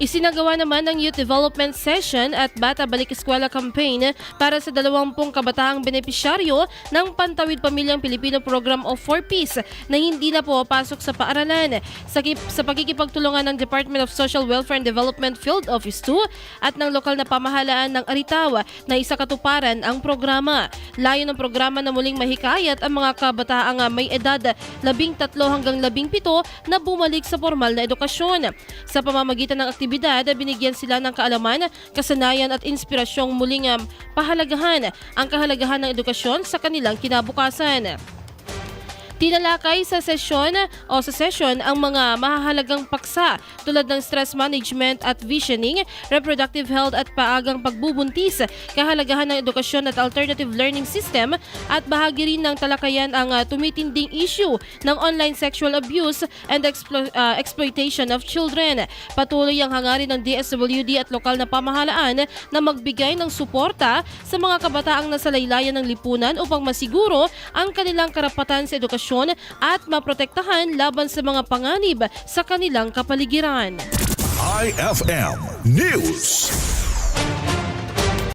Isinagawa naman ng Youth Development Session at Bata Balik Eskwela Campaign para sa 20 kabataang benepisyaryo ng Pantawid Pamilyang Pilipino Program of 4 Peace na hindi na pumapasok sa paaralan. Sa, sa pagkikipagtulungan ng Department of Social Welfare and Development Field Office 2 at ng lokal na pamahalaan ng Aritaw na isa katuparan ang programa. Layo ng programa na muling mahikayat ang mga kabataang ah, may edad 13 hanggang 17 na bumalik sa formal na edukasyon. Sa pamamagitan ng aktibidad, binigyan sila ng kaalaman, kasanayan at inspirasyong muling um, pahalagahan ang kahalagahan ng edukasyon sa kanilang kinabukasan. Tinalakay sa sesyon o sa session ang mga mahahalagang paksa tulad ng stress management at visioning, reproductive health at paagang pagbubuntis, kahalagahan ng edukasyon at alternative learning system at bahagi rin ng talakayan ang ah, tumitinding issue ng online sexual abuse and explo- ah, exploitation of children. Patuloy ang hangarin ng DSWD at lokal na pamahalaan na magbigay ng suporta sa mga kabataang nasa laylayan ng lipunan upang masiguro ang kanilang karapatan sa edukasyon at maprotektahan laban sa mga panganib sa kanilang kapaligiran. IFM News.